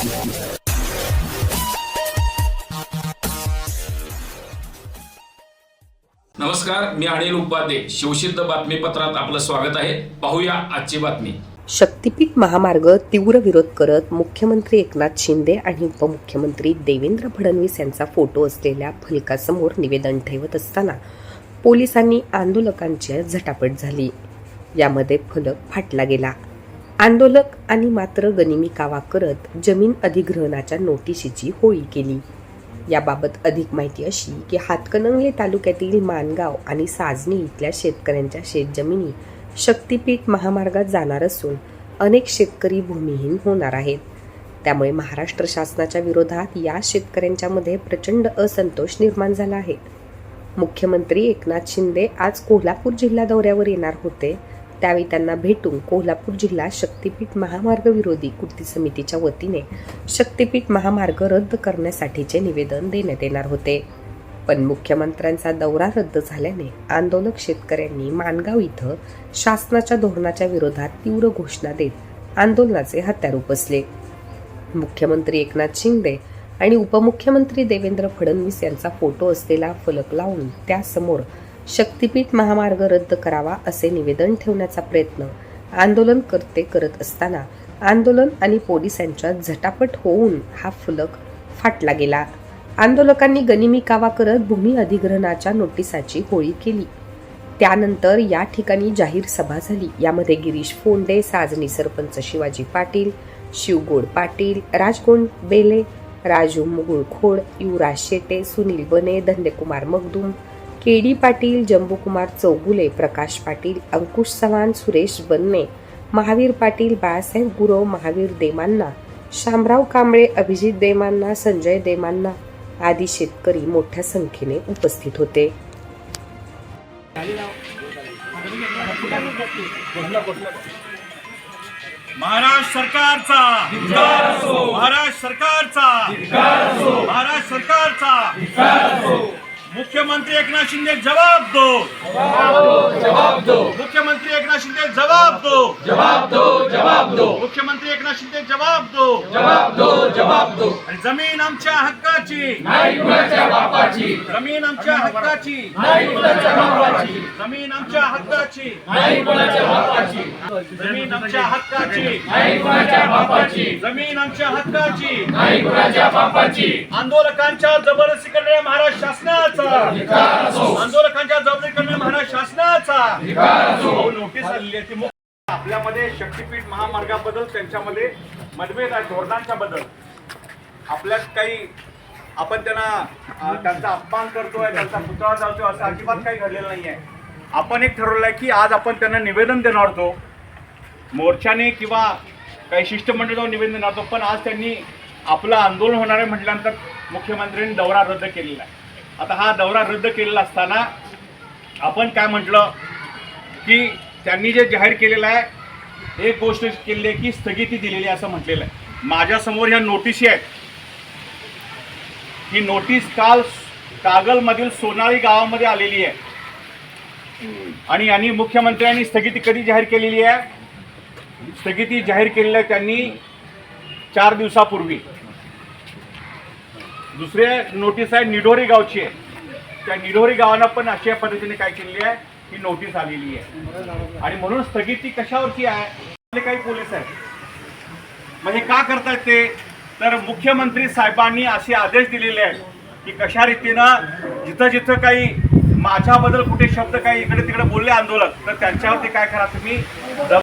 नमस्कार मी अनिल उपाध्ये. शिवसिद्ध बातमीपत्रात आपलं स्वागत आहे. पाहूया आजची बातमी. शक्तीपीठ महामार्ग तीव्र विरोध करत मुख्यमंत्री एकनाथ शिंदे आणि उपमुख्यमंत्री देवेंद्र फडणवीस यांचा फोटो असलेल्या फलकासमोर निवेदन ठेवत असताना पोलिसांनी आंदोलकांची झटापट झाली. यामध्ये फलक फाटला गेला. आंदोलक आणि मात्र गनिमी कावा करत जमीन अधिग्रहणाच्या नोटिशीची होळी केली. याबाबत अधिक माहिती अशी की हातकणंगले तालुक्यातील मानगाव आणि साजनी इथल्या शेतकऱ्यांच्या शेतजमिनी शक्तीपीठ महामार्गात जाणार असून अनेक शेतकरी भूमिहीन होणार आहेत. त्यामुळे महाराष्ट्र शासनाच्या विरोधात या शेतकऱ्यांच्यामध्ये प्रचंड असंतोष निर्माण झाला आहे. मुख्यमंत्री एकनाथ शिंदे आज कोल्हापूर जिल्हा दौऱ्यावर येणार होते. त्यावेळी त्यांना भेटून कोल्हापूर जिल्हा शक्तीपीठ महामार्ग विरोधी कृती समितीच्या वतीने शक्तीपीठ महामार्ग रद्द करण्यासाठीचे निवेदन देण्यात येणार होते. पण मुख्यमंत्र्यांचा दौरा रद्द झाल्याने आंदोलक शेतकऱ्यांनी माणगाव इथं शासनाच्या धोरणाच्या विरोधात तीव्र घोषणा देत आंदोलनाचे हत्यार उपसले मुख्यमंत्री एकनाथ शिंदे आणि उपमुख्यमंत्री देवेंद्र फडणवीस यांचा फोटो असलेला फलक लावून त्यासमोर शक्तीपीठ महामार्ग रद्द करावा असे निवेदन ठेवण्याचा प्रयत्न आंदोलनकर्ते करत असताना आंदोलन आणि पोलिसांच्या झटापट होऊन हा फलक फाटला गेला. आंदोलकांनी गनिमी कावा करत भूमी अधिग्रहणाच्या नोटिसाची होळी केली. त्यानंतर या ठिकाणी जाहीर सभा झाली. यामध्ये गिरीश फोंडे साजनी सरपंच शिवाजी पाटील शिवगोड पाटील राजगोंड बेले राजू मुगुळखोड युवराज शेटे सुनील बने धंदेकुमार मगदूम के डी पाटील जंबुकुमार चौगुले प्रकाश पाटील अंकुश चव्हाण सुरेश बन्ने महावीर पाटील बाळासाहेब गुरव महावीर देमांना शामराव कांबळे अभिजित देमांना संजय देमांना आदी शेतकरी मोठ्या संख्येने उपस्थित होते. महाराष्ट्र सरकारचा. महाराष्ट्र सरकारचा. महाराष्ट्र सरकारचा. मुख्यमंत्री एकनाथ शिंदे जवाब दो। जवाब दो जवाब दो मुख्यमंत्री एकनाथ शिंदे जवाब दो। जवाब दो जवाब दो मुख्यमंत्री एकनाथ शिंदे जवाब दो। जवाब दो जवाब दो जमीन आमच्या हक्काची। नाही कुणाच्या बापाची जमीन आमच्या हक्काची। नाही कुणाच्या बापाची जमीन आमच्या हक्काची। नाही कुणाच्या बापाची जमीन आमच्या हक्काची। नाही कुणाच्या बापाची जमीन आमच्या हक्काची। नाही कुणाच्या बापाची आंदोलकांच्या जबरदस्ती करणाऱ्या महाराष्ट्र शासनाचा आंदोलकांच्या जबरदस्ती करणाऱ्या महाराष्ट्र शासनाचा अहो, नोटीस आलेली आहे ती आपल्यामध्ये शक्तीपीठ महामार्गाबद्दल त्यांच्यामध्ये मतभेद आहे धोरणांच्या बद्दल आपल्यात काही आपण त्यांना त्यांचा अपमान करतोय त्यांचा पुतळा चालतोय असं अजिबात काही घडलेलं नाहीये. आपण एक ठरवलंय की आज आपण त्यांना निवेदन देणार होतो. मोर्चाने किंवा काही शिष्टमंडळ जाऊन निवेदन देणार होतो पण आज त्यांनी आपलं आंदोलन होणार आहे म्हटल्यानंतर मुख्यमंत्र्यांनी दौरा रद्द केलेला आहे. आता हा दौरा रद्द केलेला असताना आपण काय म्हटलं की त्यांनी जे जाहीर केलेलं आहे एक गोष्ट केलेली आहे की स्थगिती दिलेली आहे असं म्हटलेलं आहे. माझ्यासमोर ह्या नोटिशी आहेत. ही नोटीस काल कागलमधील सोनाळी गावामध्ये आलेली आहे. आणि यांनी मुख्यमंत्र्यांनी स्थगिती कधी जाहीर केलेली आहे? स्थगिती जाहीर केलेली आहे त्यांनी चार दिवसापूर्वी. दुसरे नोटीस आहे निढोरी गावची आहे. त्या निढोरी गावाला पण अशा पद्धतीने काय केलेली आहे ही नोटीस आलेली आहे. आणि म्हणून स्थगिती कशावरची आहे काही पोलीस आहेत. मग हे का करतायत ते? तर मुख्यमंत्री साहेबांनी असे आदेश दिलेले आहेत की कशा रीतीनं जिथं जिथं काही माझ्याबद्दल कुठे शब्द काही इकडे तिकडे बोलले आंदोलक तर त्यांच्यावरती काय करा तुम्ही?